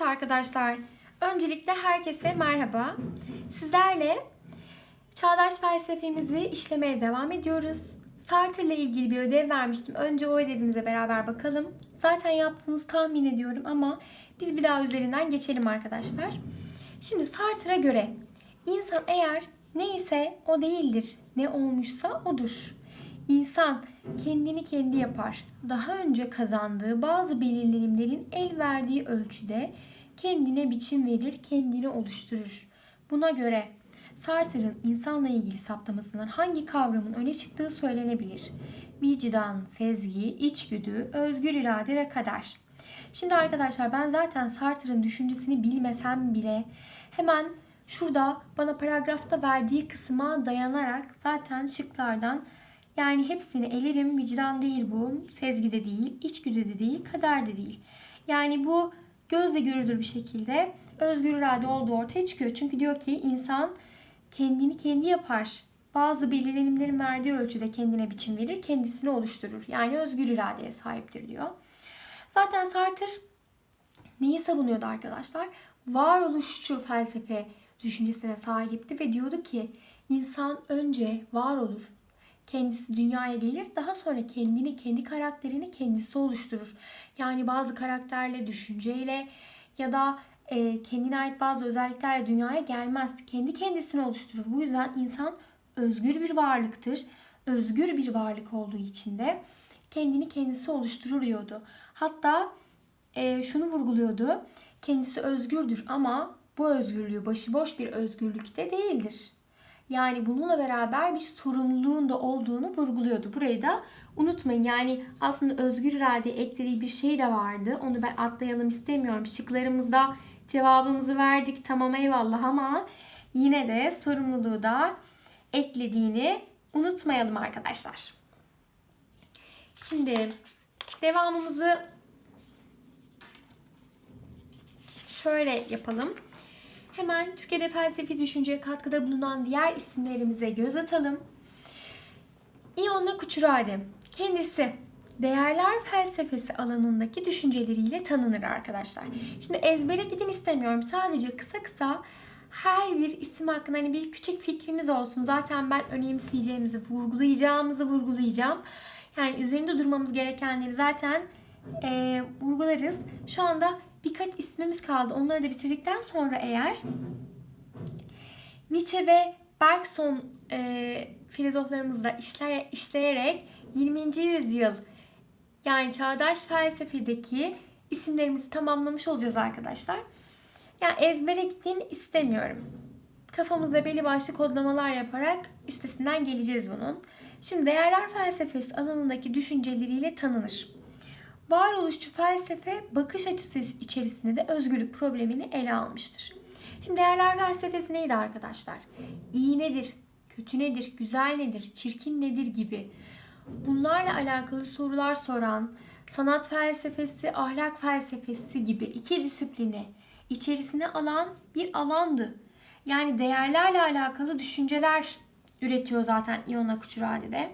Evet arkadaşlar, öncelikle herkese merhaba. Sizlerle çağdaş felsefemizi işlemeye devam ediyoruz. Sartre ile ilgili bir ödev vermiştim. Önce o ödevimize beraber bakalım. Zaten yaptığınızı tahmin ediyorum ama biz bir daha üzerinden geçelim arkadaşlar. Şimdi Sartre'a göre insan eğer neyse o değildir, ne olmuşsa odur. İnsan kendini kendi yapar. Daha önce kazandığı bazı belirlenimlerin el verdiği ölçüde kendine biçim verir, kendini oluşturur. Buna göre Sartre'ın insanla ilgili saptamasından hangi kavramın öne çıktığı söylenebilir? Vicdan, sezgi, içgüdü, özgür irade ve kader. Şimdi arkadaşlar ben zaten Sartre'ın düşüncesini bilmesem bile hemen şurada bana paragrafta verdiği kısma dayanarak zaten şıklardan yani hepsini elerim. Vicdan değil bu, sezgi de değil, içgüdü de değil, kader de değil. Yani bu gözle görülür bir şekilde özgür irade olduğu ortaya çıkıyor. Çünkü diyor ki insan kendini kendi yapar. Bazı belirlenimlerin verdiği ölçüde kendine biçim verir, kendisini oluşturur. Yani özgür iradeye sahiptir diyor. Zaten Sartre neyi savunuyordu arkadaşlar? Varoluşçu felsefe düşüncesine sahipti ve diyordu ki insan önce var olur, kendisi dünyaya gelir. Daha sonra kendini, kendi karakterini kendisi oluşturur. Yani bazı karakterle, düşünceyle ya da e, kendine ait bazı özelliklerle dünyaya gelmez. Kendi kendisini oluşturur. Bu yüzden insan özgür bir varlıktır. Özgür bir varlık olduğu için de kendini kendisi oluşturur diyordu. Hatta e, şunu vurguluyordu. Kendisi özgürdür ama bu özgürlüğü başıboş bir özgürlükte değildir. Yani bununla beraber bir sorumluluğun da olduğunu vurguluyordu. Burayı da unutmayın. Yani aslında özgür irade eklediği bir şey de vardı. Onu ben atlayalım istemiyorum. Şıklarımızda cevabımızı verdik. Tamam eyvallah ama yine de sorumluluğu da eklediğini unutmayalım arkadaşlar. Şimdi devamımızı şöyle yapalım. Hemen Türkiye'de felsefi düşünceye katkıda bulunan diğer isimlerimize göz atalım. İonna Kuçurade. Kendisi değerler felsefesi alanındaki düşünceleriyle tanınır arkadaşlar. Şimdi ezbere gidin istemiyorum. Sadece kısa kısa her bir isim hakkında hani bir küçük fikrimiz olsun. Zaten ben önemseyeceğimizi, vurgulayacağımızı vurgulayacağım. Yani üzerinde durmamız gerekenleri zaten e, vurgularız. Şu anda birkaç ismimiz kaldı. Onları da bitirdikten sonra eğer Nietzsche ve Bergson e, filozoflarımızla işler, işleyerek 20. yüzyıl yani çağdaş felsefedeki isimlerimizi tamamlamış olacağız arkadaşlar. Yani ezbere gittiğini istemiyorum. Kafamızda belli başlı kodlamalar yaparak üstesinden geleceğiz bunun. Şimdi değerler felsefesi alanındaki düşünceleriyle tanınır. Varoluşçu felsefe bakış açısı içerisinde de özgürlük problemini ele almıştır. Şimdi değerler felsefesi neydi arkadaşlar? İyi nedir? Kötü nedir? Güzel nedir? Çirkin nedir gibi bunlarla alakalı sorular soran sanat felsefesi, ahlak felsefesi gibi iki disiplini içerisine alan bir alandı. Yani değerlerle alakalı düşünceler üretiyor zaten Iona Kuchurade'de.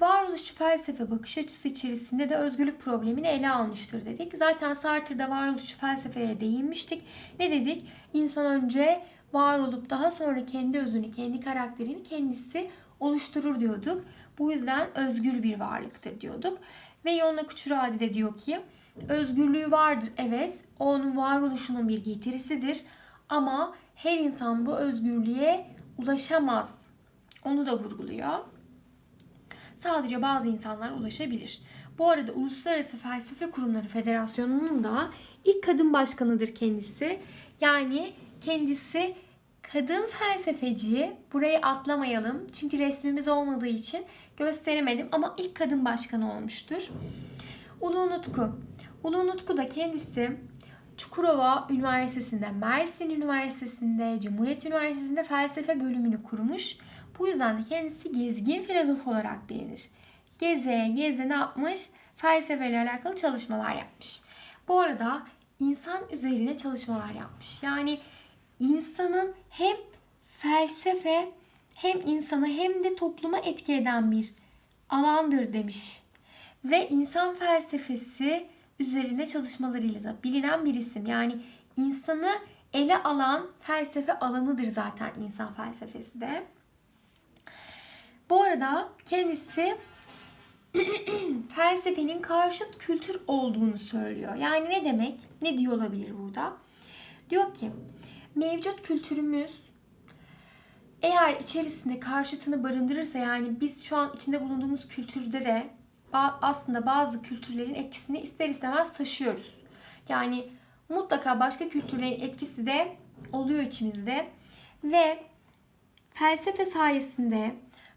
Varoluşçu felsefe bakış açısı içerisinde de özgürlük problemini ele almıştır dedik. Zaten Sartre'da varoluşçu felsefeye değinmiştik. Ne dedik? İnsan önce var olup daha sonra kendi özünü, kendi karakterini kendisi oluşturur diyorduk. Bu yüzden özgür bir varlıktır diyorduk. Ve Yonna Kuchuradi de diyor ki özgürlüğü vardır evet. O onun varoluşunun bir getirisidir. Ama her insan bu özgürlüğe ulaşamaz. Onu da vurguluyor sadece bazı insanlar ulaşabilir. Bu arada Uluslararası Felsefe Kurumları Federasyonu'nun da ilk kadın başkanıdır kendisi. Yani kendisi kadın felsefeci. Burayı atlamayalım. Çünkü resmimiz olmadığı için gösteremedim ama ilk kadın başkanı olmuştur. Ulu Nutku. Ulu Nutku da kendisi Çukurova Üniversitesi'nde, Mersin Üniversitesi'nde, Cumhuriyet Üniversitesi'nde felsefe bölümünü kurmuş. Bu yüzden de kendisi gezgin filozof olarak bilinir. Geze geze ne yapmış? Felsefeyle alakalı çalışmalar yapmış. Bu arada insan üzerine çalışmalar yapmış. Yani insanın hem felsefe hem insana hem de topluma etki eden bir alandır demiş. Ve insan felsefesi üzerine çalışmalarıyla da bilinen bir isim. Yani insanı ele alan felsefe alanıdır zaten insan felsefesi de. Bu arada kendisi felsefenin karşıt kültür olduğunu söylüyor. Yani ne demek? Ne diyor olabilir burada? Diyor ki mevcut kültürümüz eğer içerisinde karşıtını barındırırsa yani biz şu an içinde bulunduğumuz kültürde de aslında bazı kültürlerin etkisini ister istemez taşıyoruz. Yani mutlaka başka kültürlerin etkisi de oluyor içimizde ve felsefe sayesinde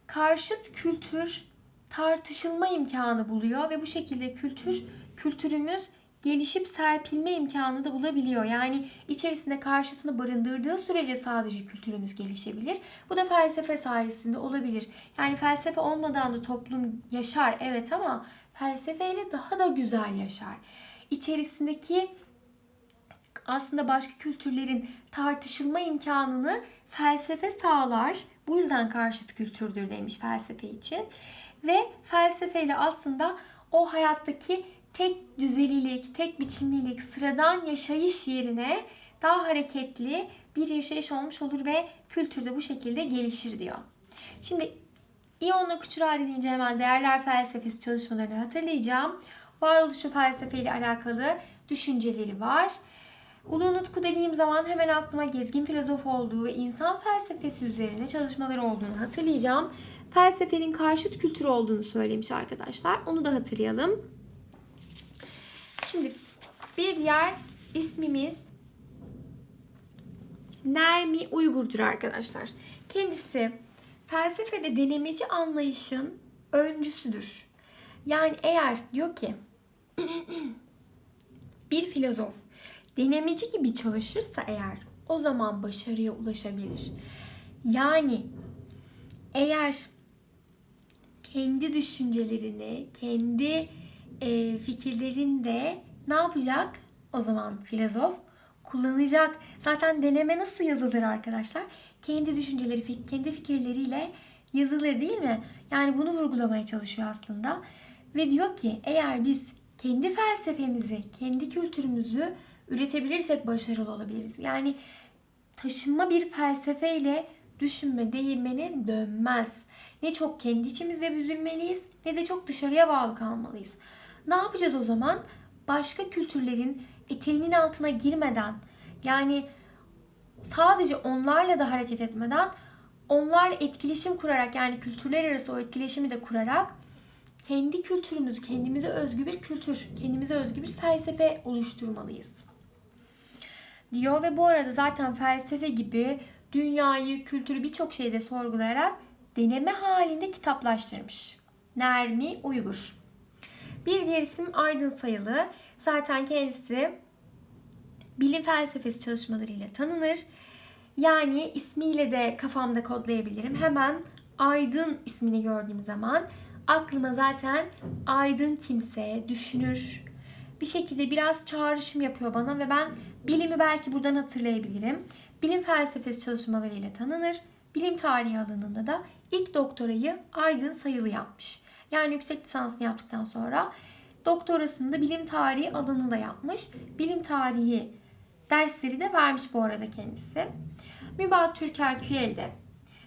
karşıt kültür tartışılma imkanı buluyor ve bu şekilde kültür kültürümüz gelişip serpilme imkanı da bulabiliyor. Yani içerisinde karşıtını barındırdığı sürece sadece kültürümüz gelişebilir. Bu da felsefe sayesinde olabilir. Yani felsefe olmadan da toplum yaşar evet ama felsefeyle daha da güzel yaşar. İçerisindeki aslında başka kültürlerin tartışılma imkanını felsefe sağlar. Bu yüzden karşıt kültürdür demiş felsefe için. Ve felsefeyle aslında o hayattaki tek düzelilik, tek biçimlilik, sıradan yaşayış yerine daha hareketli bir yaşayış olmuş olur ve kültürde bu şekilde gelişir diyor. Şimdi İyonla Kuçural deyince hemen değerler felsefesi çalışmalarını hatırlayacağım. Varoluşu felsefeyle alakalı düşünceleri var. Ulu Nutku dediğim zaman hemen aklıma gezgin filozof olduğu ve insan felsefesi üzerine çalışmaları olduğunu hatırlayacağım. Felsefenin karşıt kültür olduğunu söylemiş arkadaşlar. Onu da hatırlayalım. Şimdi bir diğer ismimiz Nermi Uygur'dur arkadaşlar. Kendisi felsefede denemeci anlayışın öncüsüdür. Yani eğer diyor ki bir filozof denemeci gibi çalışırsa eğer o zaman başarıya ulaşabilir. Yani eğer kendi düşüncelerini, kendi e, fikirlerini de ne yapacak? O zaman filozof kullanacak. Zaten deneme nasıl yazılır arkadaşlar? Kendi düşünceleri, kendi fikirleriyle yazılır değil mi? Yani bunu vurgulamaya çalışıyor aslında. Ve diyor ki eğer biz kendi felsefemizi, kendi kültürümüzü üretebilirsek başarılı olabiliriz. Yani taşınma bir felsefeyle düşünme değirmeni dönmez. Ne çok kendi içimizde büzülmeliyiz ne de çok dışarıya bağlı kalmalıyız. Ne yapacağız o zaman? Başka kültürlerin eteğinin altına girmeden yani sadece onlarla da hareket etmeden onlar etkileşim kurarak yani kültürler arası o etkileşimi de kurarak kendi kültürümüzü, kendimize özgü bir kültür, kendimize özgü bir felsefe oluşturmalıyız. Diyor ve bu arada zaten felsefe gibi dünyayı, kültürü birçok şeyde sorgulayarak deneme halinde kitaplaştırmış. Nermi Uygur. Bir diğer isim Aydın Sayılı. Zaten kendisi bilim felsefesi çalışmalarıyla tanınır. Yani ismiyle de kafamda kodlayabilirim. Hemen Aydın ismini gördüğüm zaman aklıma zaten aydın kimse, düşünür, bir şekilde biraz çağrışım yapıyor bana ve ben bilimi belki buradan hatırlayabilirim. Bilim felsefesi çalışmalarıyla tanınır. Bilim tarihi alanında da ilk doktorayı Aydın Sayılı yapmış. Yani yüksek lisansını yaptıktan sonra doktorasını da bilim tarihi alanında yapmış. Bilim tarihi dersleri de vermiş bu arada kendisi. Mübat Türker Küyel de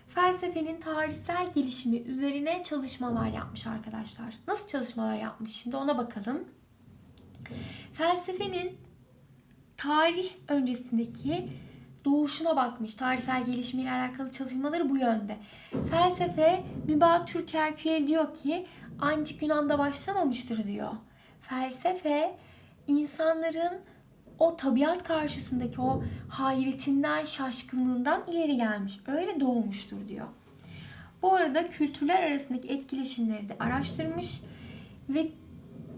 felsefenin tarihsel gelişimi üzerine çalışmalar yapmış arkadaşlar. Nasıl çalışmalar yapmış şimdi ona bakalım. Felsefenin tarih öncesindeki doğuşuna bakmış. Tarihsel gelişimiyle alakalı çalışmaları bu yönde. Felsefe Mübat Türkerküye diyor ki antik Yunan'da başlamamıştır diyor. Felsefe insanların o tabiat karşısındaki o hayretinden, şaşkınlığından ileri gelmiş. Öyle doğmuştur diyor. Bu arada kültürler arasındaki etkileşimleri de araştırmış ve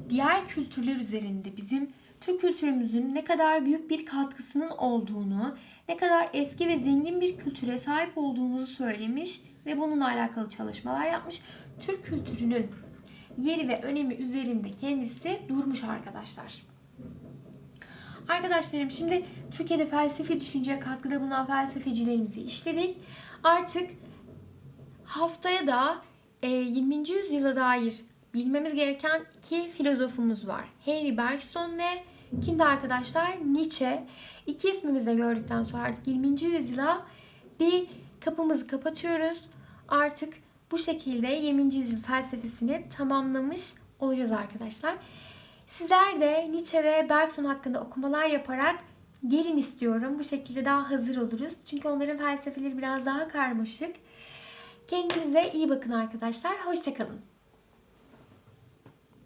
diğer kültürler üzerinde bizim Türk kültürümüzün ne kadar büyük bir katkısının olduğunu, ne kadar eski ve zengin bir kültüre sahip olduğumuzu söylemiş ve bununla alakalı çalışmalar yapmış. Türk kültürünün yeri ve önemi üzerinde kendisi durmuş arkadaşlar. Arkadaşlarım şimdi Türkiye'de felsefi düşünceye katkıda bulunan felsefecilerimizi işledik. Artık haftaya da 20. E, yüzyıla dair bilmemiz gereken iki filozofumuz var. Henry Bergson ve kimdi arkadaşlar? Nietzsche. İki ismimizi de gördükten sonra artık 20. yüzyıla bir kapımızı kapatıyoruz. Artık bu şekilde 20. yüzyıl felsefesini tamamlamış olacağız arkadaşlar. Sizler de Nietzsche ve Bergson hakkında okumalar yaparak gelin istiyorum. Bu şekilde daha hazır oluruz. Çünkü onların felsefeleri biraz daha karmaşık. Kendinize iyi bakın arkadaşlar. Hoşçakalın.